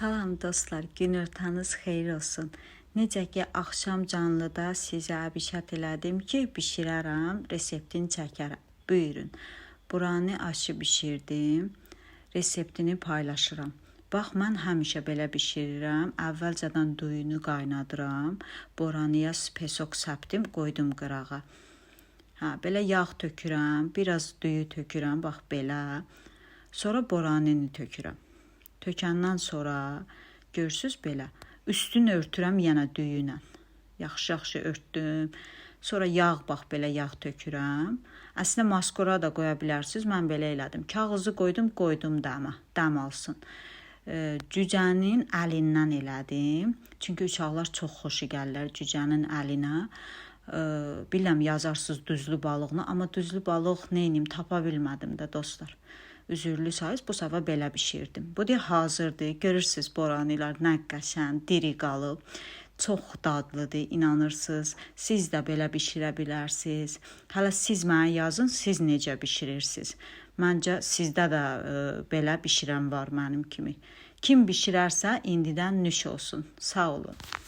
Salam dostlar, gün ortanız xeyir olsun. Necə ki axşam canlıda sizə əbişət elədim ki, bişirərəm, reseptini çəkərəm. Buyurun. Buranı aşı bişirdim. Reseptini paylaşıram. Bax mən həmişə belə bişirirəm. Əvvəlcədən duyunu qaynadıram. Boranıya spesok səpdim, qoydum qırağa. Hə, belə yağ tökürəm, biraz duyu tökürəm, bax belə. Sonra boranini tökürəm. Tökəndən sonra görürsüz belə. Üstünü örtürəm yenə düyü ilə. Yaxşı-yaxşı örtdüm. Sonra yağ bax belə yağ tökürəm. Əslində maskara da qoya bilərsiniz. Mən belə elədim. Kağızı qoydum, qoydum dama, dam alsın. E, cücənin əlindən elədim. Çünki uşaqlar çox xoşu gəlirlər cücənin əlinə. E, bilirəm yazarsınız düzlü balığını, amma düzlü balıq nə edim tapa bilmədim də dostlar. Üzürlü sayız bu səfər belə bişirdim. Bu da hazırdır. Görürsüz boranilər nə qəşəng, diri qalıb. Çox dadlıdır, inanırsınız. Siz də belə bişirə bilərsiniz. Hələ siz mənə yazın, siz necə bişirirsiniz. Məncə sizdə də e, belə bişirən var mənim kimi. Kim bişirərsə indidən nüş olsun. Sağ olun.